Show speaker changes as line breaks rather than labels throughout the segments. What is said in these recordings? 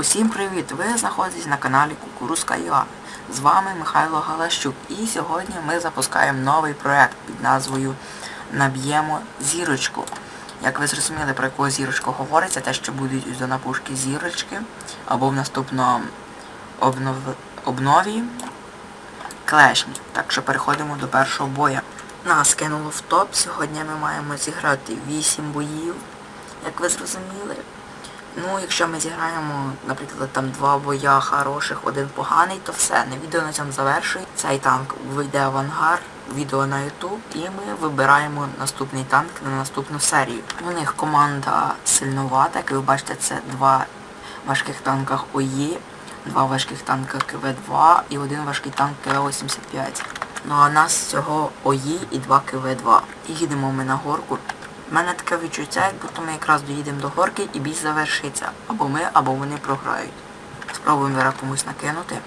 Усім привіт! Ви знаходитесь на каналі Кукурузка ЮА. З вами Михайло Галащук. І сьогодні ми запускаємо новий проект під назвою Наб'ємо зірочку. Як ви зрозуміли, про яку зірочку говориться, те, що будуть до напушки зірочки, або в наступному обнов... обнові клешні. Так що переходимо до першого боя. Нас кинуло в топ. Сьогодні ми маємо зіграти 8 боїв, як ви зрозуміли. Ну, якщо ми зіграємо, наприклад, там два боя хороших, один поганий, то все, не відео на цьому завершує. Цей танк вийде в ангар, відео на YouTube, і ми вибираємо наступний танк на наступну серію. У них команда сильновата, як ви бачите, це два важких танка ОЄ, два важких танка КВ-2 і один важкий танк КВ-85. Ну а нас всього ОЄ і два КВ-2. І їдемо ми на горку. У мене таке відчуття, як будто ми якраз доїдемо до горки і бій завершиться. Або ми, або вони програють. Спробуємо зараз комусь накинути.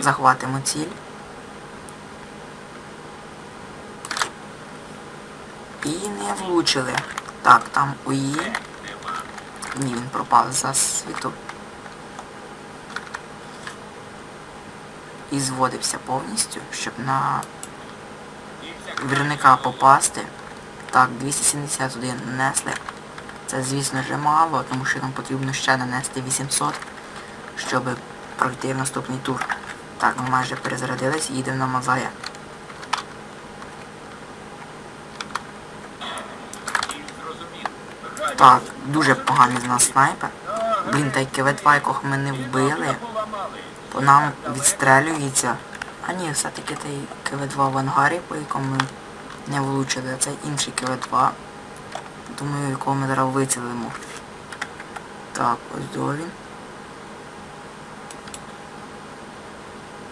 Захватимо ціль. І не влучили. Так, там УІ. Ні, він пропав за світу. І зводився повністю, щоб на вірника попасти. Так, 271 нанесли. Це, звісно ж, мало, тому що нам потрібно ще нанести 800, щоб пройти в наступний тур. Так, ми майже перезарядились їдемо на Мазая. Так, дуже поганий з нас снайпер. Блін, та й КВ-2, якого ми не вбили. По нам відстрелюється. А ні, все-таки той КВ-2 в ангарі, по якому ми не влучили, а це інший КВ-2. Думаю, якого ми зараз вицілимо. Так, ось до він.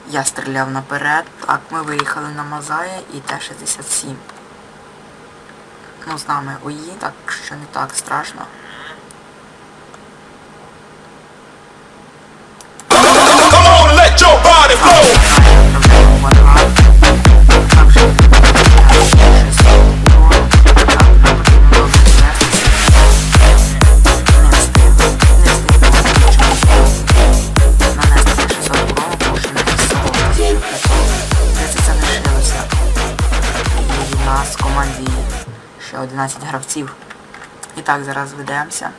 Я стріляв наперед. Так, ми виїхали на Мазая і Т-67. Ну, з нами ОІ, так що не так страшно. 11 гравців. І так, зараз ведемося.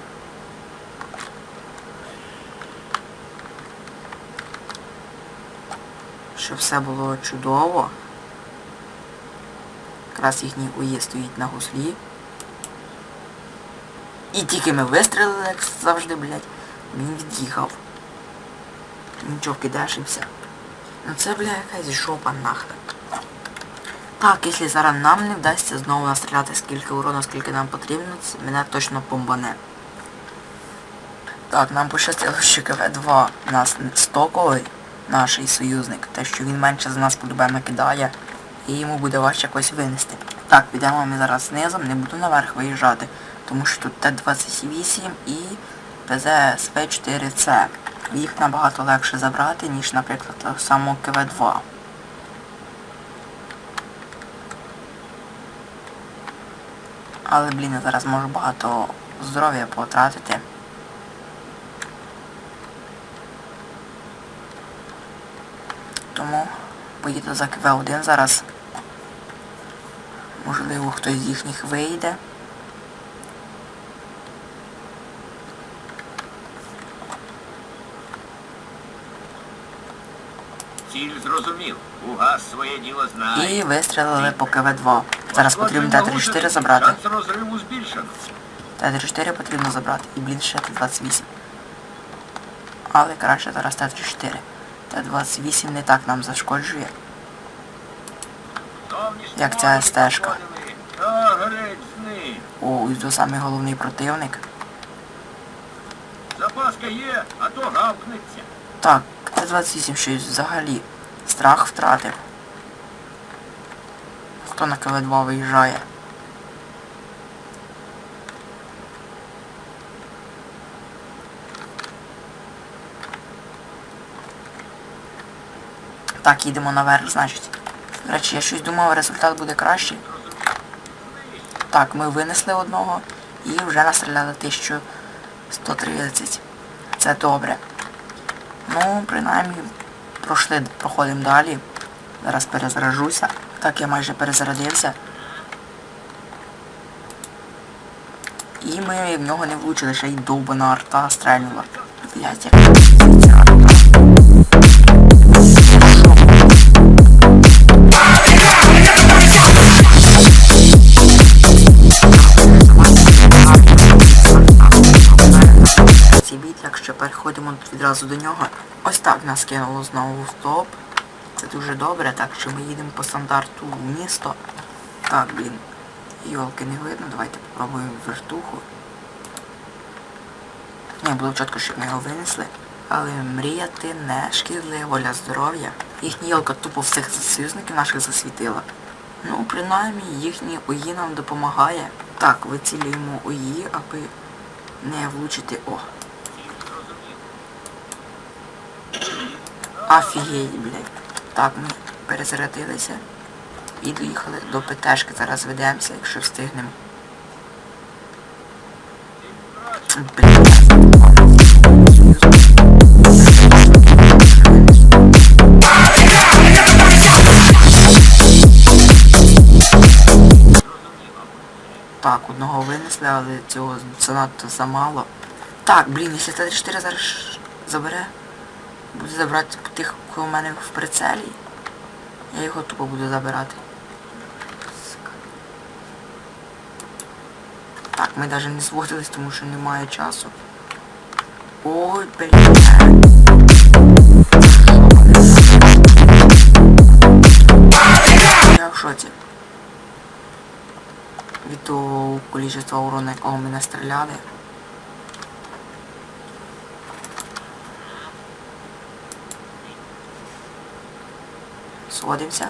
Щоб все було чудово. Якраз їхній УЄ стоїть на гуслі. І тільки ми вистрілили, як завжди, блядь, він від'їхав. Нічого кидашився. Ну це, бля, якась жопа нахрен. Так, якщо зараз нам не вдасться знову настріляти скільки урону, скільки нам потрібно, це мене точно помбане. Так, нам пощастило, що КВ-2 у нас стоковий, наш союзник, те, що він менше за нас по-любому кидає, і йому буде важче якось винести. Так, підемо ми зараз знизом, не буду наверх виїжджати, тому що тут Т-28 і ПЗ-СВ-4С. Їх набагато легше забрати, ніж, наприклад, самого КВ-2. Але, блін, я зараз можу багато здоров'я потратити. Тому поїду за КВ-1 зараз. Можливо, хтось з їхніх вийде.
Ціль зрозумів. Угас своє діло знає.
І вистрілили по КВ-2. Зараз потрібно Т-34 забрати.
Шанс розриву збільшено.
Т-34 потрібно забрати. І, блін, ще Т-28. Але краще зараз Т-34. Т-28 не так нам зашкоджує. Як ця стежка. О, ось до самий головний противник.
Запаска є, а то гавкнеться.
Так, Т-28 щось взагалі. Страх втратив. Хто на КВ-2 виїжджає? Так, їдемо наверх, значить. До речі, я щось думав, результат буде кращий. Так, ми винесли одного. І вже настріляли 1130. Це добре. Ну, принаймні, пройшли, проходимо далі. Зараз перезаражуся. Так, я майже перезарядився. І ми в нього не влучили, ще й довбана арта стрельнула. Блять, як якщо переходимо відразу до нього. Ось так нас кинуло знову в топ. Це дуже добре, так що ми їдемо по стандарту в місто. Так, блін. Йолки не видно, давайте попробуємо вертуху. Не, було чітко, щоб ми його винесли. Але мріяти не шкідливо для здоров'я. Їхня йолка тупо всіх союзників наших засвітила. Ну, принаймні, їхні ОІ нам допомагає. Так, вицілюємо ОІ, аби не влучити О. Офігеть, блядь. Так, ми перезарядилися. І доїхали до ПТшки. Зараз ведемося, якщо встигнемо. Так, одного винесли, але цього занадто замало. Так, блін, якщо Т-4 зараз забере, буде забрати тих, кого в мене в прицелі. Я його тупо буду забирати. Так, ми навіть не зводились, тому що немає часу. Ой, блядь. Від того количества урону, якого ми настріляли. Сходимося.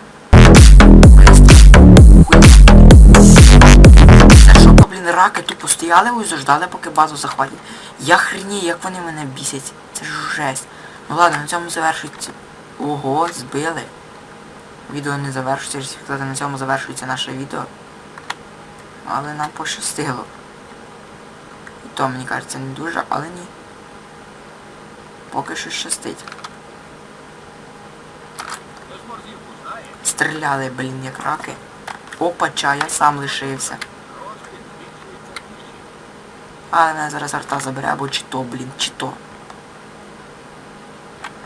Раки тупо стояли ось ждали, поки базу захватять. Я хрені, як вони мене бісять. Це ж жесть. Ну ладно, на цьому завершується. Ого, збили. Відео не завершується, сказати, на цьому завершується наше відео. Але нам пощастило. І то, мені кажеться, не дуже, але ні. Поки що щастить. Стріляли, блін, як раки. Опача, я сам лишився. Але мене зараз арта забере, або чи то, блін, чи то.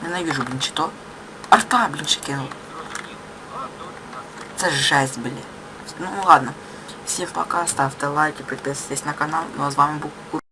Ненавижу, блін, чи то. Арта, блін, ще кинув. Це жесть, блін. Ну ладно. Всім пока, ставте лайки, підписуйтесь на канал. Ну а з вами був Кур.